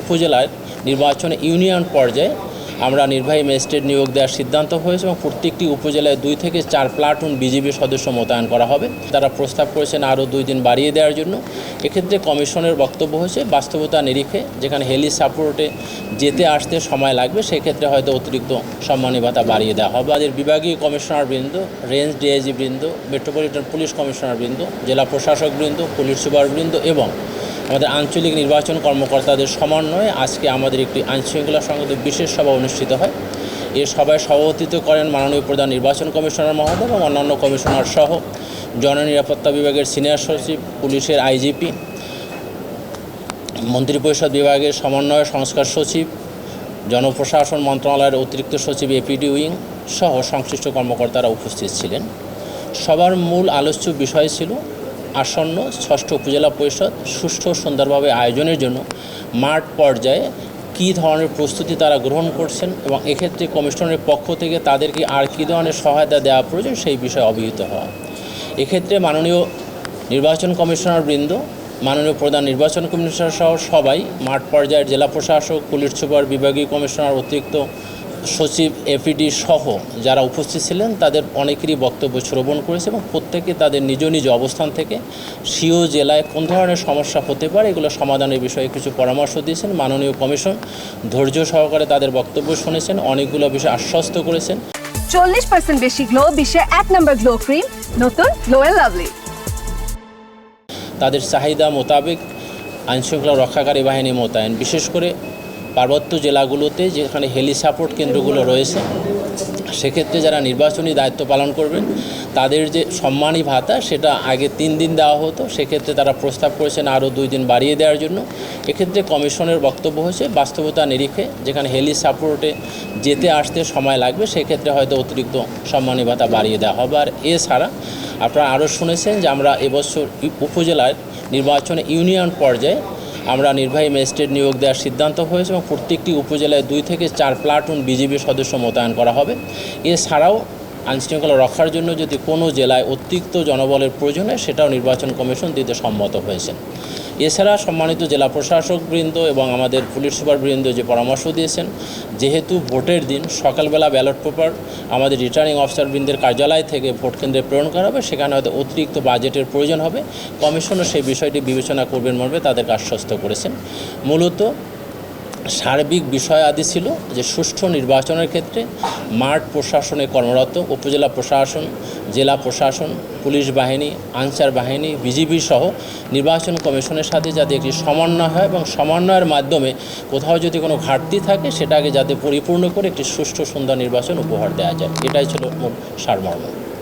উপজেলার নির্বাচনে ইউনিয়ন পর্যায়ে আমরা নির্বাহী ম্যাজিস্ট্রেট নিয়োগ দেওয়ার সিদ্ধান্ত হয়েছে এবং প্রত্যেকটি উপজেলায় দুই থেকে চার প্লাটুন বিজিবি সদস্য মোতায়েন করা হবে। তারা প্রস্তাব করেছেন আরও দুই দিন বাড়িয়ে দেওয়ার জন্য। এক্ষেত্রে কমিশনের বক্তব্য হয়েছে বাস্তবতা নিরিখে যেখানে হেলি সাপোর্টে যেতে আসতে সময় লাগবে, সেক্ষেত্রে হয়তো অতিরিক্ত সম্মানী ভাতা বাড়িয়ে দেওয়া হবে। আমাদের বিভাগীয় কমিশনার বৃন্দ, রেঞ্জ ডিআইজি বৃন্দ, মেট্রোপলিটন পুলিশ কমিশনার বৃন্দ, জেলা প্রশাসক বৃন্দ, পুলিশ সুপার বৃন্দ এবং আমাদের আঞ্চলিক নির্বাচন কর্মকর্তাদের সমন্বয়ে আজকে আমাদের একটি আইনশৃঙ্খলা সংক্রান্ত বিশেষ সভা অনুষ্ঠিত হয়। এ সভায় সভাপতিত্ব করেন মাননীয় প্রধান নির্বাচন কমিশনার মহোদয় এবং অন্যান্য কমিশনার সহ জননিরাপত্তা বিভাগের সিনিয়র সচিব, পুলিশের আইজিপি, মন্ত্রিপরিষদ বিভাগের সমন্বয় সংস্কার সচিব, জনপ্রশাসন মন্ত্রণালয়ের অতিরিক্ত সচিব এপিডি উইং সহ সংশ্লিষ্ট কর্মকর্তারা উপস্থিত ছিলেন। সবার মূল আলোচ্য বিষয় ছিল আসন্ন ষষ্ঠ উপজেলা পরিষদ সুষ্ঠু সুন্দরভাবে আয়োজনের জন্য মাঠ পর্যায়ে কী ধরনের প্রস্তুতি তারা গ্রহণ করছেন এবং এক্ষেত্রে কমিশনের পক্ষ থেকে তাদেরকে আর কী ধরনের সহায়তা দেওয়া প্রয়োজন সেই বিষয়ে অবহিত হওয়া। এক্ষেত্রে মাননীয় নির্বাচন কমিশনার বৃন্দ, মাননীয় প্রধান নির্বাচন কমিশনার সহ সবাই মাঠ পর্যায়ের জেলা প্রশাসক, পুলিশ সুপার, বিভাগীয় কমিশনার, অতিরিক্ত সচিব এপিডি সহ যারা উপস্থিত ছিলেন তাদের অনেকেরই বক্তব্য শ্রবণ করেছে এবং প্রত্যেকে তাদের নিজ নিজ অবস্থান থেকে সিও জেলায় কোন ধরনের সমস্যা হতে পারে এগুলো সমাধানের বিষয়ে কিছু পরামর্শ দিয়েছেন। মাননীয় কমিশন ধৈর্য সহকারে তাদের বক্তব্য শুনেছেন অনেকগুলো বিষয় আশ্বস্ত করেছেন। চল্লিশ পার্সেন্ট বেশি গ্লো এক নম্বর গ্লো ক্রিম নতুন গ্লো লাভলি। তাদের চাহিদা মোতাবেক আইনশৃঙ্খলা রক্ষাকারী বাহিনী মোতায়েন বিশেষ করে পার্বত্য জেলাগুলোতে যেখানে হেলি সাপোর্ট কেন্দ্রগুলো রয়েছে, সেক্ষেত্রে যারা নির্বাচনী দায়িত্ব পালন করবেন, তাদের যে সম্মানী ভাতা সেটা আগে তিন দিন দেওয়া হতো। সেক্ষেত্রে তারা প্রস্তাব করেছেন আরও দুই দিন বাড়িয়ে দেওয়ার জন্য। এক্ষেত্রে কমিশনের বক্তব্য হয়েছে, বাস্তবতা নিরিখে যেখানে হেলি সাপোর্টে যেতে আসতে সময় লাগবে, সেক্ষেত্রে হয়তো অতিরিক্ত সম্মানী ভাতা বাড়িয়ে দেওয়া হবে। আর এছাড়া আপনারা আরও শুনেছেন যে আমরা এবছর উপজেলার নির্বাচনে ইউনিয়ন পর্যায়ে আমরা নির্বাহী ম্যাজিস্ট্রেট নিয়োগ দেওয়ার সিদ্ধান্ত হয়েছে এবং প্রত্যেকটি উপজেলায় দুই থেকে চার প্লাটুন বিজিবি সদস্য মোতায়েন করা হবে। এছাড়াও আইনশৃঙ্খলা রক্ষার জন্য যদি কোনো জেলায় অতিরিক্ত জনবলের প্রয়োজন হয়, সেটাও নির্বাচন কমিশন দিতে সম্মত হয়েছেন। এছাড়া সম্মানিত জেলা প্রশাসক বৃন্দ এবং আমাদের পুলিশ সুপার বৃন্দ যে পরামর্শ দিয়েছেন, যেহেতু ভোটের দিন সকালবেলা ব্যালট পেপার আমাদের রিটার্নিং অফিসার বৃন্দের কার্যালয় থেকে ভোট কেন্দ্রে প্রেরণ করা হবে, সেখানে হয়তো অতিরিক্ত বাজেটের প্রয়োজন হবে। কমিশনও সেই বিষয়টি বিবেচনা করবেন মর্মে তাদেরকে আশ্বস্ত করেছেন। মূলত সার্বিক বিষয় আদি ছিল যে সুষ্ঠু নির্বাচনের ক্ষেত্রে মাঠ প্রশাসনে কর্মরত, উপজেলা প্রশাসন, জেলা প্রশাসন, পুলিশ বাহিনী, আনসার বাহিনী, বিজিবি সহ নির্বাচন কমিশনের সাথে যাতে একটি সমন্বয় হয় এবং সমন্বয়ের মাধ্যমে কোথাও যদি কোনো ঘাটতি থাকে সেটাকে যাতে পরিপূর্ণ করে একটি সুষ্ঠু সুন্দর নির্বাচন উপহার দেওয়া যায়। এটাই ছিল মূল সারমর্ম।